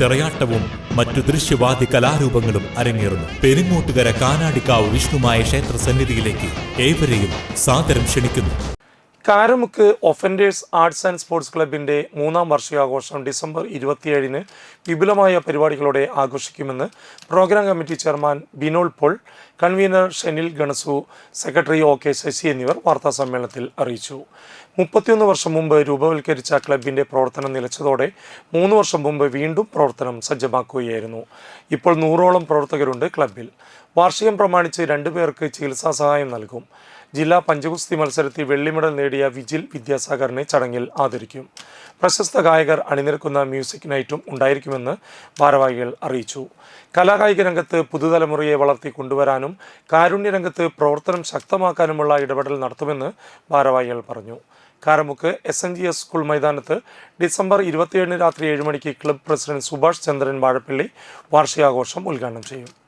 തിറയാട്ടവും മറ്റു ദൃശ്യവാദി കലാരൂപങ്ങളും അരങ്ങേറുന്നു. പെരിങ്ങോട്ടുകര കാനാടിക്കാവ് വിഷ്ണുമായ ക്ഷേത്ര സന്നിധിയിലേക്ക് ഏവരെയും സാദരം ക്ഷണിക്കുന്നു. Karamukku offenders arts and sports ക്ലബിന്റെ മൂന്നാം വാർഷികാഘോഷം ഡിസംബർ ഇരുപത്തിയേഴിന് വിപുലമായ പരിപാടികളോടെ ആഘോഷിക്കുമെന്ന് programme committee chairman Binol Paul convener Shenil ഗണസു secretary O K Sasi എന്നിവർ വാർത്താ സമ്മേളനത്തിൽ അറിയിച്ചു. മുപ്പത്തിയൊന്ന് വർഷം മുമ്പ് രൂപവൽക്കരിച്ച ക്ലബിന്റെ പ്രവർത്തനം നിലച്ചതോടെ മൂന്ന് വർഷം മുമ്പ് വീണ്ടും പ്രവർത്തനം സജ്ജമാക്കുകയായിരുന്നു. ഇപ്പോൾ നൂറോളം പ്രവർത്തകരുണ്ട് ക്ലബിൽ വാർഷികം പ്രമാണിച്ച് രണ്ടുപേർക്ക് ചികിത്സാ സഹായം നൽകും. ജില്ലാ പഞ്ചഗുസ്തി മത്സരത്തിൽ വെള്ളി മെഡൽ നേടിയ വിജിൽ വിദ്യാസാഗറിനെ ചടങ്ങിൽ ആദരിക്കും. പ്രശസ്ത ഗായകർ അണിനിരക്കുന്ന മ്യൂസിക് നൈറ്റും ഉണ്ടായിരിക്കുമെന്ന് ഭാരവാഹികൾ അറിയിച്ചു. കലാകായിക രംഗത്ത് പുതുതലമുറയെ വളർത്തി കൊണ്ടുവരാനും കാരുണ്യരംഗത്ത് പ്രവർത്തനം ശക്തമാക്കാനുമുള്ള ഇടപെടൽ നടത്തുമെന്ന് ഭാരവാഹികൾ പറഞ്ഞു. Karamukku S N G S school മൈതാനത്ത് ഡിസംബർ ഇരുപത്തിയേഴിന് രാത്രി ഏഴ് മണിക്ക് ക്ലബ് പ്രസിഡന്റ് സുഭാഷ് ചന്ദ്രൻ വാഴപ്പള്ളി വാർഷികാഘോഷം ഉദ്ഘാടനം ചെയ്യും.